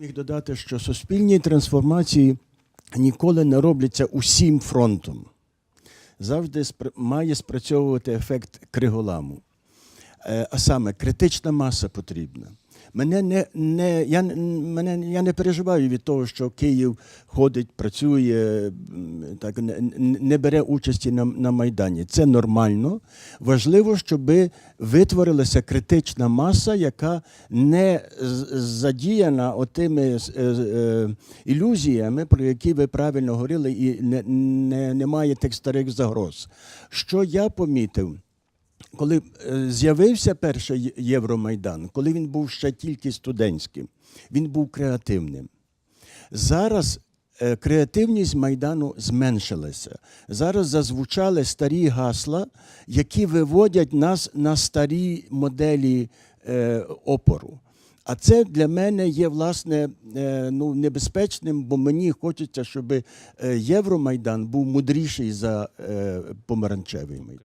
міг додати, що суспільні трансформації ніколи не робляться усім фронтом. Завжди має спрацьовувати ефект криголаму. Е, А саме критична маса потрібна. Мене не, не, я, мене, я не переживаю від того, що Київ ходить, працює, так, не, не бере участі на, на Майдані. Це нормально. Важливо, щоб витворилася критична маса, яка не задіяна отими е, е, ілюзіями, про які ви правильно говорили, і не, не, немає тих старих загроз. Що я помітив? Коли е, з'явився перший Євромайдан, коли він був ще тільки студентським, він був креативним. Зараз е, креативність Майдану зменшилася. Зараз зазвучали старі гасла, які виводять нас на старі моделі е, опору. А це для мене є власне ну, небезпечним, бо мені хочеться, щоб Євромайдан був мудріший за помаранчевий майдан.